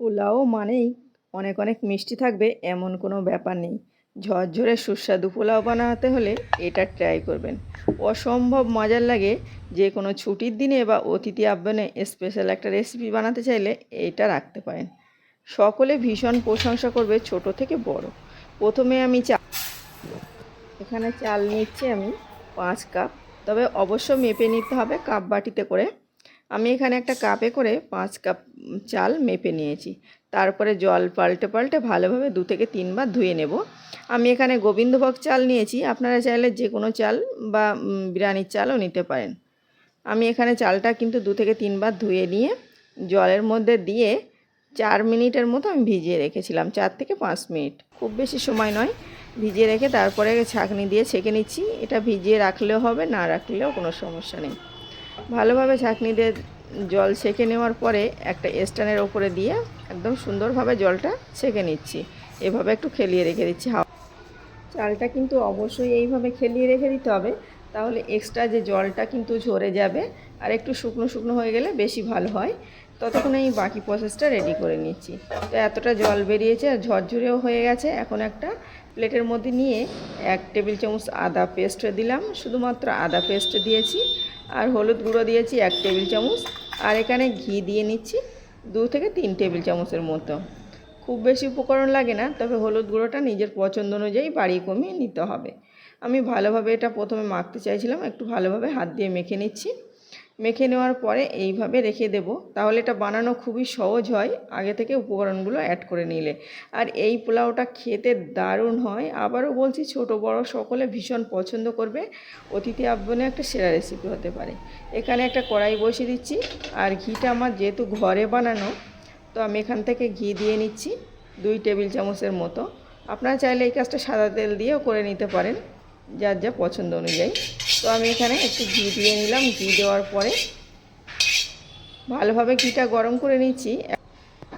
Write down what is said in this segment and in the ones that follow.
পোলাও মানেই অনেক অনেক মিষ্টি থাকবে, এমন কোনো ব্যাপার নেই। ঝরঝরে সুস্বাদু পোলাও বানাতে হলে এটা ট্রাই করবেন। অসম্ভব মজার লাগে যে কোনো ছুটির দিনে বা অতিথি আহ্বানে স্পেশাল একটা রেসিপি বানাতে চাইলে এইটা রাখতে পারেন। সকলে ভীষণ প্রশংসা করবে ছোট থেকে বড়। প্রথমে আমি চা এখানে চাল নিচ্ছি আমি পাঁচ কাপ। তবে অবশ্য মেপে নিতে হবে, কাপ বাটিতে করে আমি এখানে একটা কাপে করে পাঁচ কাপ চাল মেপে নিয়েছি। তারপরে জল পাল্টে পাল্টে ভালোভাবে দু থেকে তিনবার ধুয়ে নেব। আমি এখানে গোবিন্দভোগ চাল নিয়েছি। আপনারা চাইলে যে কোনো চাল বা বিরিয়ানির চালও নিতে পারেন। আমি এখানে চালটা কিন্তু দু থেকে তিনবার ধুয়ে নিয়ে জলের মধ্যে দিয়ে চার মিনিটের মতো আমি ভিজিয়ে রেখেছিলাম, চার থেকে পাঁচ মিনিট। খুব বেশি সময় নয়। ভিজিয়ে রেখে তারপরে ছাঁকনি দিয়ে ছেঁকে নিচ্ছি। এটা ভিজিয়ে রাখলেও হবে, না রাখলেও কোনো সমস্যা নেই। ভালোভাবে ছাঁকনি দিয়ে জল ছেঁকে নেওয়ার পরে একটা স্ট্যান্ডের ওপরে দিয়ে একদম সুন্দরভাবে জলটা ছেঁকে নিচ্ছি। এভাবে একটু খেলিয়ে রেখে দিচ্ছি। চালটা কিন্তু অবশ্যই এইভাবে খেলিয়ে রেখে দিতে হবে, তাহলে এক্সট্রা যে জলটা কিন্তু ঝরে যাবে আর একটু শুকনো শুকনো হয়ে গেলে বেশি ভালো হয়। ততক্ষণ আমি বাকি প্রসেসটা রেডি করে নিচ্ছি। তো এতটা জল বেরিয়েছে আর ঝরঝরেও হয়ে গেছে। এখন একটা প্লেটের মধ্যে নিয়ে এক টেবিল চামচ আদা পেস্ট দিলাম। শুধুমাত্র আদা পেস্ট দিয়েছি। আর হলুদ গুঁড়ো দিয়েছি এক টেবিল চামচ। আর এখানে ঘি দিয়ে নিচ্ছি দু থেকে তিন টেবিল চামচের মতো। খুব বেশি উপকরণ লাগে না, তবে হলুদ গুঁড়োটা নিজের পছন্দ অনুযায়ী বাড়িয়ে কমিয়ে নিতে হবে। আমি ভালোভাবে এটা প্রথমে মাখতে চাইছিলাম, একটু ভালোভাবে হাত দিয়ে মেখে নিচ্ছি। মেখে নেওয়ার পরে এইভাবে রেখে দেব। তাহলে এটা বানানো খুবই সহজ হয়। আগে থেকে উপকরণগুলো অ্যাড করে নিলে। আর এই পোলাওটা খেতে দারুণ হয়। আবারও বলছি, ছোট, বড় সকলে ভীষণ পছন্দ করবে। অতিথি আব্বনে একটা সেরা রেসিপি হতে পারে। এখানে একটা কড়াই বসিয়ে দিচ্ছি। আর ঘিটা আমার যেহেতু ঘরে বানানো, তো আমি এখান থেকে ঘি দিয়ে নিচ্ছি দুই টেবিল চামচের মতো। আপনারা চাইলে এই কাজটা সাদা তেল দিয়েও করে নিতে পারেন, যার যা পছন্দ অনুযায়ী। তো আমি এখানে একটু ঘি দিয়ে নিলাম। ঘি দেওয়ার পরে ভালোভাবে ঘিটা গরম করে নিচ্ছি।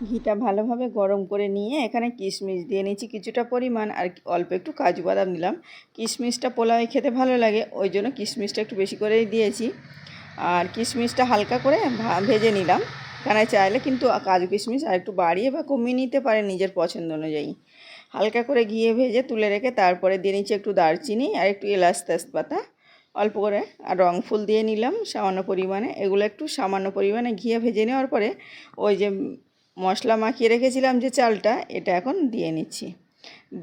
ঘিটা ভালোভাবে গরম করে নিয়ে এখানে কিশমিশ দিয়ে নিচ্ছি কিছুটা পরিমাণ আর অল্প একটু কাজু বাদাম দিলাম কিশমিশটা পোলাওয়ে খেতে ভালো লাগে, ওই জন্য কিশমিশটা একটু বেশি করেই দিয়েছি। আর কিশমিশটা হালকা করে ভেজে নিলাম। এখানে চাইলে কিন্তু কাজু কিশমিশ আর একটু বাড়িয়ে বা কমিয়ে নিতে পারে নিজের পছন্দ অনুযায়ী। হালকা করে ঘিয়ে ভেজে তুলে রেখে তারপরে দিয়ে নিচ্ছি একটু দারচিনি আর একটু এলাচ তেজপাতা। অল্প করে আর রং ফুল দিয়ে নিলাম সামান্য পরিমাণে। এগুলো একটু সামান্য পরিমাণে ঘিয়ে ভেজে নেওয়ার পরে ওই যে মশলা মাখিয়ে রেখেছিলাম যে চালটা, এটা এখন দিয়ে নিচ্ছি।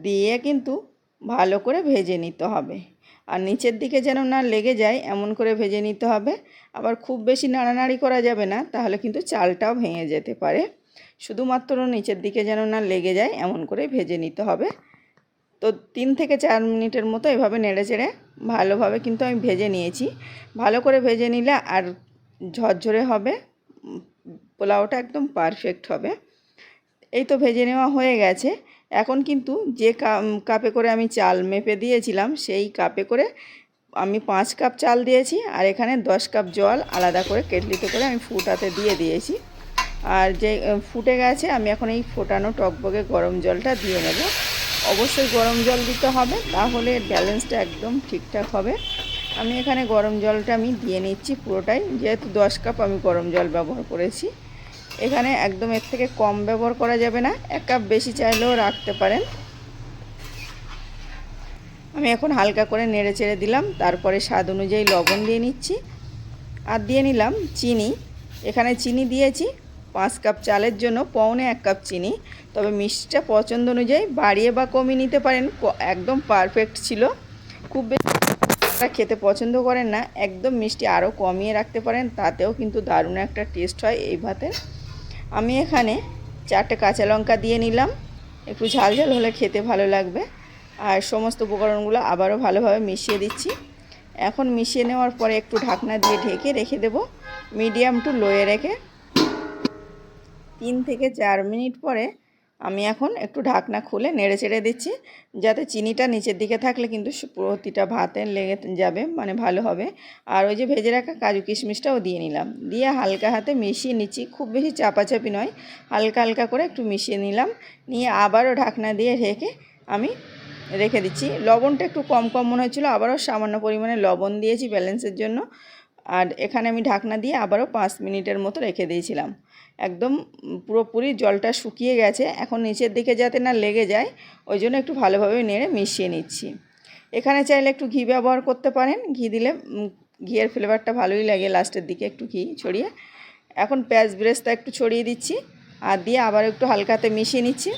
দিয়ে কিন্তু ভালো করে ভেজে নিতে হবে। আর নিচের দিকে যেন না লেগে যায়, এমন করে ভেজে নিতে হবে। আবার খুব বেশি নাড়ানাড়ি করা যাবে না, তাহলে কিন্তু চালটাও ভেঙে যেতে পারে। শুধুমাত্র নিচের দিকে যেন না লেগে যায়, এমন করে ভেজে নিতে হবে। তো তিন থেকে চার মিনিটের মতো এভাবে নেড়ে চেড়ে ভালোভাবে কিন্তু আমি ভেজে নিয়েছি। ভালো করে ভেজে নিলে আর ঝরঝরে হবে, পোলাওটা একদম পারফেক্ট হবে। এই তো ভেজে নেওয়া হয়ে গেছে। এখন কিন্তু যে কাপে করে আমি চাল মেপে দিয়েছিলাম, সেই কাপে করে আমি পাঁচ কাপ চাল দিয়েছি আর এখানে দশ কাপ জল আলাদা করে কেটলিতে করে আমি ফুটাতে দিয়ে দিয়েছি। আর যে, ফুটে গেছে, আমি এখন এই ফোটানো টকবগে গরম জলটা দিয়ে নেব। অবশ্যই গরম জল দিতে হবে, তাহলে ব্যালেন্সটা একদম ঠিকঠাক হবে। আমি এখানে গরম জলটা আমি দিয়ে নিচ্ছি পুরোটাই, যেহেতু দশ কাপ আমি গরম জল ব্যবহার করেছি। এখানে একদম এর থেকে কম ব্যবহার করা যাবে না, এক কাপ বেশি চাইলেও রাখতে পারেন। আমি এখন হালকা করে নেড়ে চেড়ে দিলাম, তারপরে স্বাদ অনুযায়ী লবণ দিয়ে নিচ্ছি। আর দিয়ে নিলাম চিনি। এখানে চিনি দিয়েছি পাঁচ কাপ চালের জন্য পৌনে এক কাপ চিনি। তবে মিষ্টিটা পছন্দ অনুযায়ী বাড়িয়ে বা কমিয়ে নিতে পারেন। একদম পারফেক্ট ছিল। খুব বেশি খেতে পছন্দ করেন না। একদম মিষ্টি আরও কমিয়ে রাখতে পারেন। তাতেও কিন্তু দারুণ একটা টেস্ট হয় এই ভাতের। আমি এখানে চারটে কাঁচা লঙ্কা দিয়ে নিলাম। একটু ঝাল ঝাল হলে খেতে ভালো লাগবে। আর সমস্ত উপকরণগুলো আবারও ভালোভাবে মিশিয়ে দিচ্ছি। এখন মিশিয়ে নেওয়ার পরে একটু ঢাকনা দিয়ে ঢেকে রেখে দেব। মিডিয়াম টু লোয়ে রেখে। তিন থেকে চার মিনিট পরে আমি এখন একটু ঢাকনা খুলে নেড়ে চেড়ে দিচ্ছি, যাতে চিনিটা নিচের দিকে থাকলে কিন্তু প্রতিটা ভাতে লেগে যাবে মানে ভালো হবে। আর ওই যে ভেজে রাখা কাজু কিশমিশটাও দিয়ে নিলাম। দিয়ে হালকা হাতে মিশিয়ে নিচ্ছি, খুব বেশি চাপাচাপি নয়, হালকা হালকা করে একটু মিশিয়ে নিলাম। নিয়ে আবারও ঢাকনা দিয়ে রেখে আমি রেখে দিচ্ছি। লবণটা একটু কম কম মনে হচ্ছিল, আবারও সামান্য পরিমাণে লবণ দিয়েছি ব্যালেন্সের জন্য। আর এখানে আমি ঢাকনা দিয়ে আবারও পাঁচ মিনিটের মতো রেখে দিয়েছিলাম। একদম পুরোপুরি জলটা শুকিয়ে গেছে। এখন নিচের দিকে যাতে না লেগে যায়, ওই জন্য একটু ভালোভাবে নেড়ে মিশিয়ে নিচ্ছি। এখানে চাইলে একটু ঘি ব্যবহার করতে পারেন। ঘি দিলে ঘিয়ের ফ্লেভারটা ভালোই লাগে লাস্টের দিকে একটু ঘি ছড়িয়ে। এখন পেঁয়াজ ব্রেস্তা একটু ছড়িয়ে দিচ্ছি আর দিয়ে আবার একটু হালকাতে মিশিয়ে নিচ্ছি।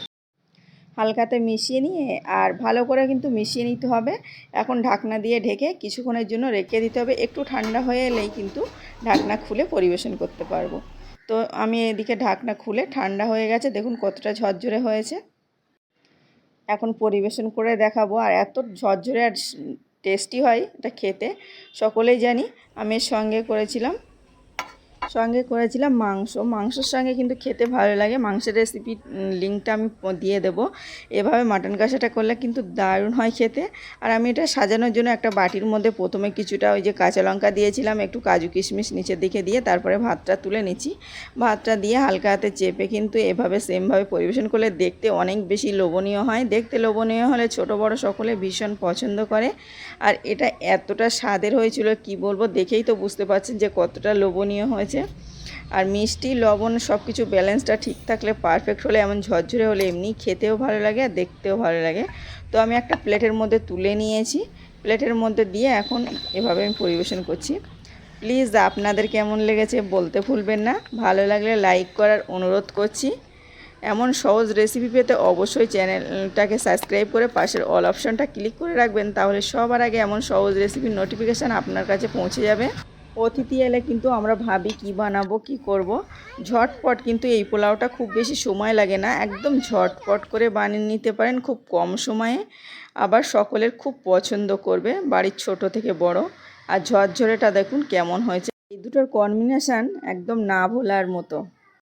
হালকাতে মিশিয়ে নিয়ে আর ভালো করে কিন্তু মিশিয়ে নিতে হবে। এখন ঢাকনা দিয়ে ঢেকে কিছুক্ষণের জন্য রেখে দিতে হবে। একটু ঠান্ডা হয়ে এলেই কিন্তু ঢাকনা খুলে পরিবেশন করতে পারব। তো আমি এদিকে ঢাকনা খুলে, ঠান্ডা হয়ে গেছে, দেখুন কতটা ঝরঝরে হয়েছে। এখন পরিবেশন করে দেখাবো, আর এত ঝরঝরে আর টেস্টি হয় এটা খেতে, সকলেই জানি, আমি এর সঙ্গে করেছিলাম। সঙ্গে করেছিলাম মাংস। মাংসের সঙ্গে কিন্তু খেতে ভালো লাগে। মাংসের রেসিপি লিঙ্কটা আমি দিয়ে দেবো। এভাবে মাটন কষাটা করলে কিন্তু দারুণ হয় খেতে। আর আমি এটা সাজানোর জন্য একটা বাটির মধ্যে প্রথমে কিছুটা ওই যে কাঁচা লঙ্কা দিয়েছিলাম, একটু কাজু কিশমিশ নিচের দিকে দিয়ে তারপরে ভাতটা তুলে নিচ্ছি। ভাতটা দিয়ে হালকা হাতে চেপে কিন্তু এভাবে সেমভাবে পরিবেশন করলে দেখতে অনেক বেশি লোভনীয় হয়। দেখতে লোভনীয় হলে ছোট বড় সকলে ভীষণ পছন্দ করে। আর এটা এতটা স্বাদের হয়েছিল, কি বলব? দেখেই তো বুঝতে পারছেন যে কতটা লোভনীয় হয়েছে আর মিষ্টি, লবণ সব কিছু ব্যালেন্সটা ঠিক থাকলে পারফেক্ট হলে, এমন ঝরঝরে হলে এমনি খেতেও ভালো লাগে আর দেখতেও ভালো লাগে। তো আমি একটা প্লেটের মধ্যে তুলে নিয়েছি। প্লেটের মধ্যে দিয়ে এখন এভাবে আমি পরিবেশন করছি। প্লিজ, আপনাদের কেমন লেগেছে বলতে ভুলবেন না। ভালো লাগলে লাইক করার অনুরোধ করছি। এমন সহজ রেসিপি পেতে অবশ্যই চ্যানেলটাকে সাবস্ক্রাইব করে পাশের অল অপশনটা ক্লিক করে রাখবেন। তাহলে সবার আগে এমন সহজ রেসিপির নোটিফিকেশান আপনার কাছে পৌঁছে যাবে। অতিথি এলে কিন্তু আমরা ভাবি কি বানাবো, কি করব। ঝটপট কিন্তু এই পোলাওটা খুব বেশি সময় লাগে না, একদম ঝটপট করে বানিয়ে নিতে পারেন খুব কম সময়ে। আবার সকলের খুব পছন্দ করবে, বাড়ির ছোট থেকে বড়। আর ঝরঝরেটা দেখুন কেমন হয়েছে। এই দুটোর কম্বিনেশান একদম না ভোলার মতো।